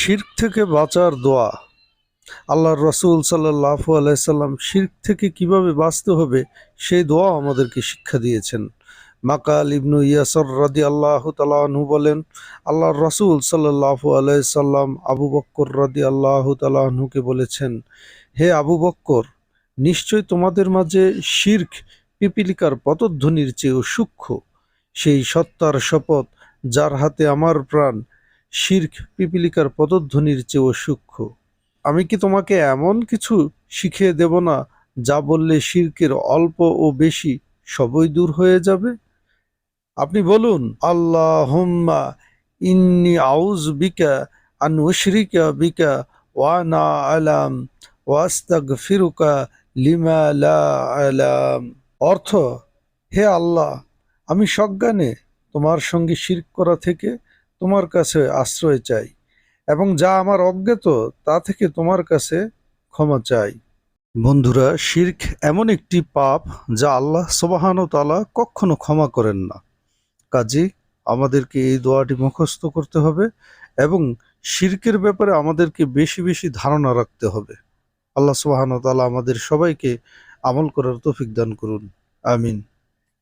শির্ক থেকে বাঁচার দোয়া। আল্লাহর রসুল সাল্লাহ আলাইসাল্লাম শির্ক থেকে কীভাবে বাঁচতে হবে, সেই দোয়া আমাদেরকে শিক্ষা দিয়েছেন। মাকাল ইবনু ইয়াসর রাদি আল্লাহ তালাহু বলেন, আল্লাহর রসুল সাল্লাহ আলাইসাল্লাম আবু বক্কর রাদি আল্লাহ তালাহুকে বলেছেন, হে আবু বক্কর, নিশ্চয় তোমাদের মাঝে শির্ক পিপিলিকার পতধ্বনির চেয়েও সূক্ষ্ম। সেই সত্তার শপথ যার হাতে আমার প্রাণ শির্ক পিপিলিকার পদধ্বনির চেয়েও সূক্ষ্ম। আমি কি তোমাকে এমন কিছু শিখিয়ে দেব না, যা বললে শির্কের অল্প ও বেশি সবই দূর হয়ে যাবে? আপনি বলুন আল্লাহ হোম্মা ইন্নি আউজ বিকা আন উশরিকা বিকা ওয়ানা আলাম ওয়াস্তাগ ফিরুকা লিমা লা আলাম। অর্থ, হে আল্লাহ, আমি সজ্ঞানে তোমার সঙ্গে শির্ক করা থেকে তোমার কাছে আশ্রয় চাই এবং যা আমার অজ্ঞাত, তা থেকে তোমার কাছে ক্ষমা চাই। বন্ধুরা, শির্ক এমন একটি পাপ যা আল্লাহ সবাহান তালা কখনো ক্ষমা করেন না। কাজে আমাদেরকে এই দোয়াটি মুখস্থ করতে হবে এবং শির্কের ব্যাপারে আমাদেরকে বেশি বেশি ধারণা রাখতে হবে। আল্লাহ সুবাহান তালা আমাদের সবাইকে আমল করার তৌফিক দান করুন। আমিন।